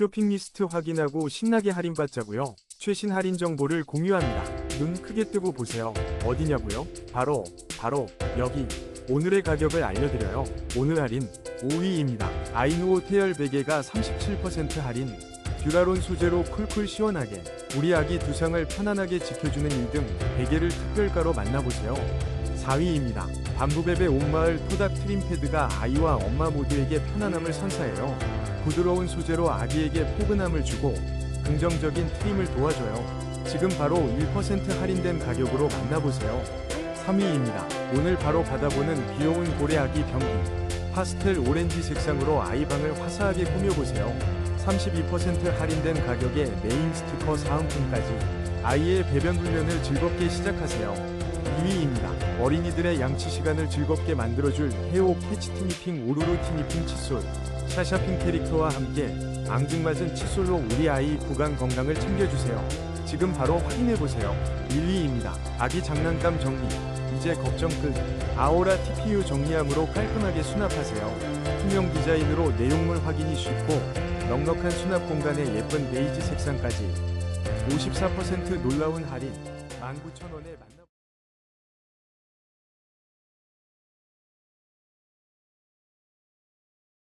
쇼핑 리스트 확인하고 신나게 할인받자고요. 최신 할인 정보를 공유합니다. 눈 크게 뜨고 보세요. 어디냐고요? 바로 바로 여기. 오늘의 가격을 알려드려요. 오늘 할인 5위입니다. 아이누오 태열 베개가 37% 할인. 듀라론 소재로 쿨쿨 시원하게 우리 아기 두상을 편안하게 지켜주는 1등 베개를 특별가로 만나보세요. 4위입니다. 밤부베베 온마을 토닥 트림 패드가 아이와 엄마 모두에게 편안함을 선사해요. 부드러운 소재로 아기에게 포근함을 주고 긍정적인 트림을 도와줘요. 지금 바로 1% 할인된 가격으로 만나보세요. 3위입니다. 오늘 바로 받아보는 귀여운 고래 아기 변기. 파스텔 오렌지 색상으로 아이방을 화사하게 꾸며보세요. 32% 할인된 가격에 메인 스티커 사은품까지 아이의 배변 훈련을 즐겁게 시작하세요. 2위입니다. 어린이들의 양치 시간을 즐겁게 만들어줄 헤오 패치 티니핑 오로로 티니핑 칫솔 샤샤핑 캐릭터와 함께 앙증맞은 칫솔로 우리 아이 구강 건강을 챙겨주세요. 지금 바로 확인해보세요. 1위입니다. 아기 장난감 정리 이제 걱정 끝 아오라 TPU 정리함으로 깔끔하게 수납하세요. 투명 디자인으로 내용물 확인이 쉽고 넉넉한 수납 공간에 예쁜 베이지 색상까지 54% 놀라운 할인 19,000원에 만나